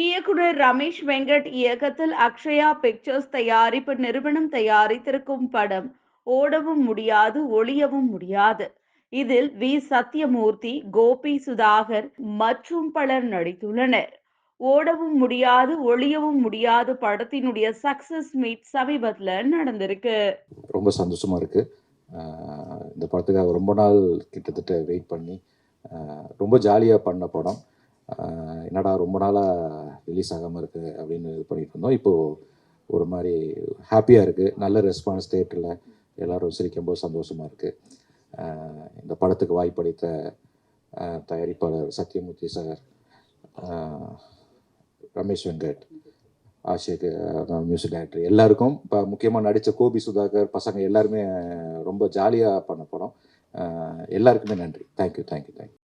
இயக்குனர் ரமேஷ் வெங்கட் இயக்கத்தில் அக்ஷயா பிக்சர்ஸ் தயாரிப்பு நிறுவனம் தயாரித்திருக்கும் படம் ஓடவும் முடியாது ஒளியவும் முடியாது இதில் வி. சத்யமூர்த்தி கோபி சுதாகர் மற்றும் பலர் நடித்துள்ளனர். ஓடவும் முடியாது ஒளியவும் முடியாது படத்தினுடைய சக்சஸ் மீட் சமீபத்தில் நடந்திருக்கு. ரொம்ப சந்தோஷமாக இருக்குது இந்த படத்துக்காக ரொம்ப நாள் கிட்டத்தட்ட வெயிட் பண்ணி ரொம்ப ஜாலியாக பண்ண படம். என்னடா ரொம்ப நாளாக ரிலீஸ் ஆகாமல் இருக்குது அப்படின்னு இது பண்ணிட்டு இருந்தோம். இப்போது ஒரு மாதிரி ஹாப்பியாக இருக்குது நல்ல ரெஸ்பான்ஸ் தேட்டரில் எல்லோரும் சிரிக்கும்போது சந்தோஷமாக இருக்குது இந்த படத்துக்கு வாய்ப்பளித்த தயாரிப்பாளர் Sathyamoorthy sir Ramesh Venkat Aashiq music director எல்லாருக்கும் இப்போ முக்கியமாக நடித்த கோபி சுதாகர் பசங்க எல்லாருமே ரொம்ப ஜாலியாக பண்ண படம் எல்லாருக்குமே நன்றி. Thank you thank you thank you